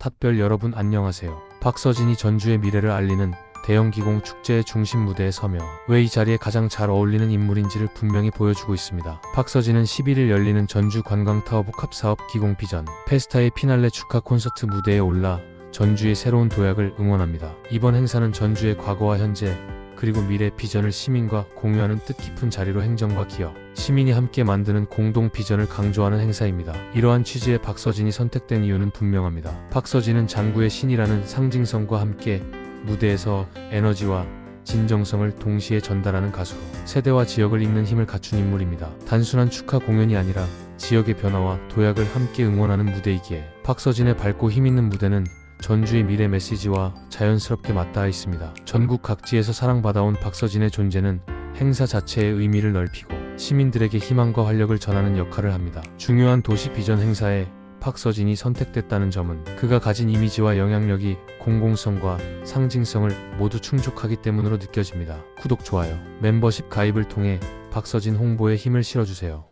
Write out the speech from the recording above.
탑별 여러분 안녕하세요. 박서진이 전주의 미래를 알리는 대형 기공 축제의 중심 무대에 서며 왜 이 자리에 가장 잘 어울리는 인물인지를 분명히 보여주고 있습니다. 박서진은 11일 열리는 전주 관광타워 복합사업 기공 비전 페스타의 피날레 축하 콘서트 무대에 올라 전주의 새로운 도약을 응원합니다. 이번 행사는 전주의 과거와 현재 그리고 미래 비전을 시민과 공유하는 뜻깊은 자리로 행정과 기업, 시민이 함께 만드는 공동 비전을 강조하는 행사입니다. 이러한 취지의 박서진이 선택된 이유는 분명합니다. 박서진은 장구의 신이라는 상징성과 함께 무대에서 에너지와 진정성을 동시에 전달하는 가수로 세대와 지역을 잇는 힘을 갖춘 인물입니다. 단순한 축하 공연이 아니라 지역의 변화와 도약을 함께 응원하는 무대이기에 박서진의 밝고 힘있는 무대는 전주의 미래 메시지와 자연스럽게 맞닿아 있습니다. 전국 각지에서 사랑받아온 박서진의 존재는 행사 자체의 의미를 넓히고 시민들에게 희망과 활력을 전하는 역할을 합니다. 중요한 도시 비전 행사에 박서진이 선택됐다는 점은 그가 가진 이미지와 영향력이 공공성과 상징성을 모두 충족하기 때문으로 느껴집니다. 구독, 좋아요, 멤버십 가입을 통해 박서진 홍보에 힘을 실어주세요.